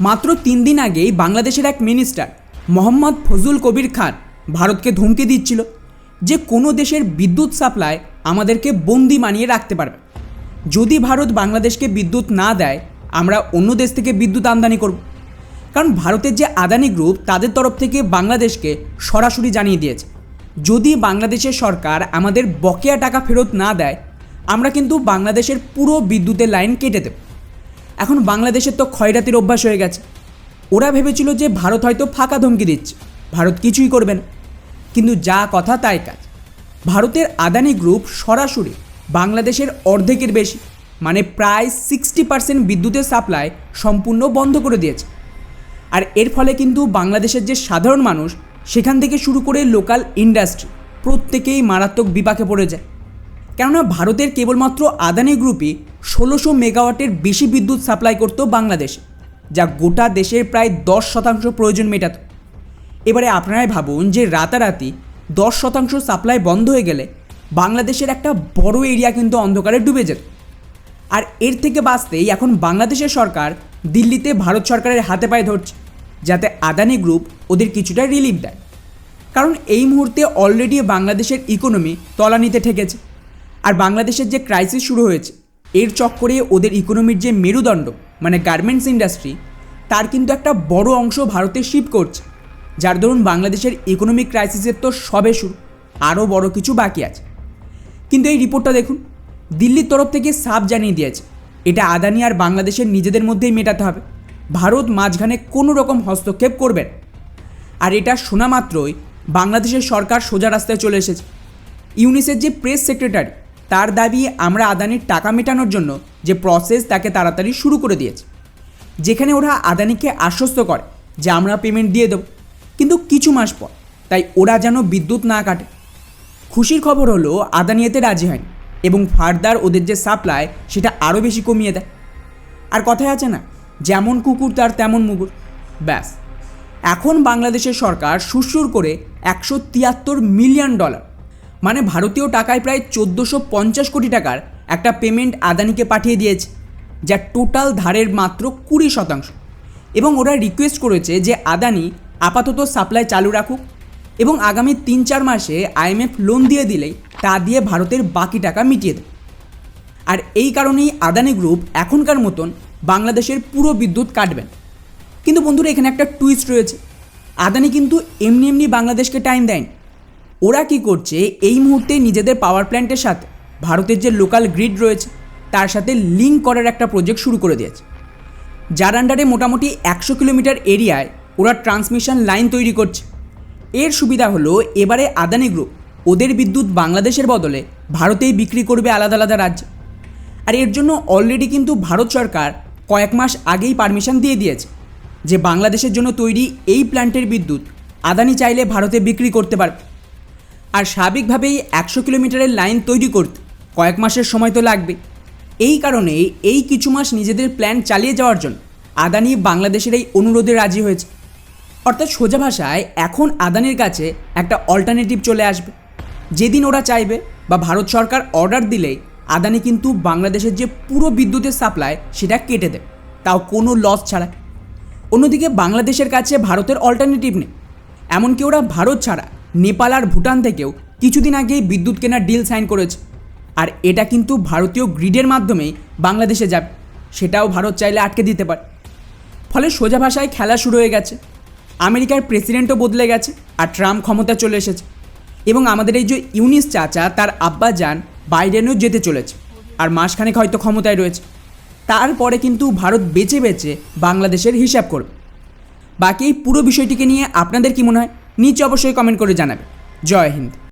মাত্র তিন দিন আগেই বাংলাদেশের এক মিনিস্টার মোহাম্মদ ফজল কবির খান, ভারতকে ধমকি দিচ্ছিল যে কোনো দেশের বিদ্যুৎ সাপ্লাই আমাদেরকে বন্দি মানিয়ে রাখতে পারবে। যদি ভারত বাংলাদেশকে বিদ্যুৎ না দেয়, আমরা অন্য দেশ থেকে বিদ্যুৎ আমদানি করব। কারণ ভারতের যে আদানি গ্রুপ তাদের তরফ থেকে বাংলাদেশকে সরাসরি জানিয়ে দিয়েছে, যদি বাংলাদেশের সরকার আমাদের বকেয়া টাকা ফেরত না দেয়, আমরা কিন্তু বাংলাদেশের পুরো বিদ্যুতের লাইন কেটে দেব। এখন বাংলাদেশের তো ক্ষয়রাতির অভ্যাস হয়ে গেছে। ওরা ভেবেছিল যে ভারত হয়তো ফাঁকা ধমকি দিচ্ছে। ভারত কিছুই করবে না। কিন্তু যা কথা তাই কাজ। ভারতের আদানি গ্রুপ সরাসরি বাংলাদেশের অর্ধেকের বেশি মানে প্রায় সিক্সটি পার্সেন্ট বিদ্যুতের সাপ্লাই সম্পূর্ণ বন্ধ করে দিয়েছে। আর এর ফলে কিন্তু বাংলাদেশের যে সাধারণ মানুষ, সেখান থেকে শুরু করে লোকাল ইন্ডাস্ট্রি প্রত্যেকেই মারাত্মক বিপাকে পড়ে যায়। কেননা ভারতের কেবলমাত্র আদানি গ্রুপই ষোলোশো মেগাওয়াটের বেশি বিদ্যুৎ সাপ্লাই করত বাংলাদেশে, যা গোটা দেশের প্রায় দশ শতাংশ প্রয়োজন মেটাত। এবারে আপনারাই ভাবুন যে রাতারাতি দশ শতাংশ সাপ্লাই বন্ধ হয়ে গেলে বাংলাদেশের একটা বড় এরিয়া কিন্তু অন্ধকারে ডুবে যেত। আর এর থেকে বাঁচতেই এখন বাংলাদেশের সরকার দিল্লিতে ভারত সরকারের হাতে পায়ে ধরছে, যাতে আদানি গ্রুপ ওদের কিছুটা রিলিফ দেয়। কারণ এই মুহূর্তে অলরেডি বাংলাদেশের ইকোনমি তলানিতে ঠেকেছে। আর বাংলাদেশের যে ক্রাইসিস শুরু হয়েছে, এর চক্করে ওদের ইকোনমির যে মেরুদণ্ড মানে গার্মেন্টস ইন্ডাস্ট্রি তার কিন্তু একটা বড় অংশ ভারতে শিপ করছে। যার দরুন বাংলাদেশের ইকোনমিক ক্রাইসিসের তো সবে শুরু আরও বড় কিছু বাকি আছে। কিন্তু এই রিপোর্টটা দেখুন, দিল্লির তরফ থেকে সাফ জানিয়ে দিয়েছে, এটা আদানি আর বাংলাদেশের নিজেদের মধ্যেই মেটাতে হবে। ভারত মাঝখানে কোনো রকম হস্তক্ষেপ করবে না। আর এটা শোনা মাত্রই বাংলাদেশের সরকার সোজা রাস্তায় চলে এসেছে। ইউনিসের যে প্রেস সেক্রেটারি তার দাবি আমরা আদানির টাকা মেটানোর জন্য যে প্রসেস তাকে তাড়াতাড়ি শুরু করে দিয়েছে। যেখানে ওরা আদানিকে আশ্বস্ত করে যে আমরা পেমেন্ট দিয়ে দেবো। কিন্তু কিছু মাস পর, তাই ওরা যেন বিদ্যুৎ না কাটে। খুশির খবর হলো, আদানি এতে রাজি হয়নি এবং ফার্দার ওদের যে সাপ্লাই সেটা আরও বেশি কমিয়ে দেয়। আর কথায় আছে না, যেমন কুকুর তার তেমন মুগুর ব্যাস। এখন বাংলাদেশের সরকার সুরসুর করে একশো তিয়াত্তর মিলিয়ন ডলার মানে ভারতীয় টাকায় প্রায় চোদ্দোশো পঞ্চাশ কোটি টাকার একটা পেমেন্ট আদানিকে পাঠিয়ে দিয়েছে, যা টোটাল ধারের মাত্র কুড়ি শতাংশ। এবং ওরা রিকোয়েস্ট করেছে যে আদানি আপাতত সাপ্লাই চালু রাখুক এবং আগামী তিন চার মাসে আইএমএফ লোন দিয়ে দিলেই তা দিয়ে ভারতের বাকি টাকা মিটিয়ে দেবে। আর এই কারণেই আদানি গ্রুপ এখনকার মতন বাংলাদেশের পুরো বিদ্যুৎ কাটবেন। কিন্তু বন্ধুরা, এখানে একটা টুইস্ট রয়েছে। আদানি কিন্তু এমনি এমনি বাংলাদেশকে টাইম দেয়নি। ওরা কি করছে? এই মুহূর্তে নিজেদের পাওয়ার প্ল্যান্টের সাথে ভারতের যে লোকাল গ্রিড রয়েছে, তার সাথে লিঙ্ক করার একটা প্রজেক্ট শুরু করে দিয়েছে। যার আন্ডারে মোটামুটি একশো কিলোমিটার এরিয়ায় ওরা ট্রান্সমিশন লাইন তৈরি করছে। এর সুবিধা হলো, এবারে আদানি গ্রুপ ওদের বিদ্যুৎ বাংলাদেশের বদলে ভারতেই বিক্রি করবে আলাদা আলাদা রাজ্যে। আর এর জন্য অলরেডি কিন্তু ভারত সরকার কয়েক মাস আগেই পারমিশন দিয়ে দিয়েছে যে বাংলাদেশের জন্য তৈরি এই প্ল্যান্টের বিদ্যুৎ আদানি চাইলে ভারতে বিক্রি করতে পারবে। আর স্বাভাবিকভাবেই একশো কিলোমিটারের লাইন তৈরি করতে কয়েক মাসের সময় তো লাগবে। এই কারণে এই কিছু মাস নিজেদের প্ল্যান চালিয়ে যাওয়ার জন্য আদানি বাংলাদেশের এই অনুরোধে রাজি হয়েছে। অর্থাৎ সোজা ভাষায় এখন আদানির কাছে একটা অল্টারনেটিভ চলে আসবে। যেদিন ওরা চাইবে বা ভারত সরকার অর্ডার দিলেই আদানি কিন্তু বাংলাদেশের যে পুরো বিদ্যুতের সাপ্লাই সেটা কেটে দেবে, তাও কোনো লস ছাড়া অন্যদিকে বাংলাদেশের কাছে ভারতের অল্টারনেটিভ নেই। এমনকি ওরা ভারত ছাড়া নেপাল আর ভুটান থেকেও কিছুদিন আগেই বিদ্যুৎ কেনার ডিল সাইন করেছে। আর এটা কিন্তু ভারতীয় গ্রিডের মাধ্যমেই বাংলাদেশে যাবে। সেটাও ভারত চাইলে আটকে দিতে পারে। ফলে সোজা ভাষায় খেলা শুরু হয়ে গেছে। আমেরিকার প্রেসিডেন্টও বদলে গেছে আর ট্রাম্প ক্ষমতা চলে এসেছে। এবং আমাদের এই যে ইউনিস চাচা, তার আব্বা যান বাইডেনও যেতে চলেছে। আর মাসখানেক হয়তো ক্ষমতায় রয়েছে। তারপরে কিন্তু ভারত বেছে বেছে বাংলাদেশের হিসাব করবে। বাকি এই পুরো বিষয়টিকে নিয়ে আপনাদের কি মনে হয়? নিচে অবশ্যই কমেন্ট করে জানাবে। জয় হিন্দ।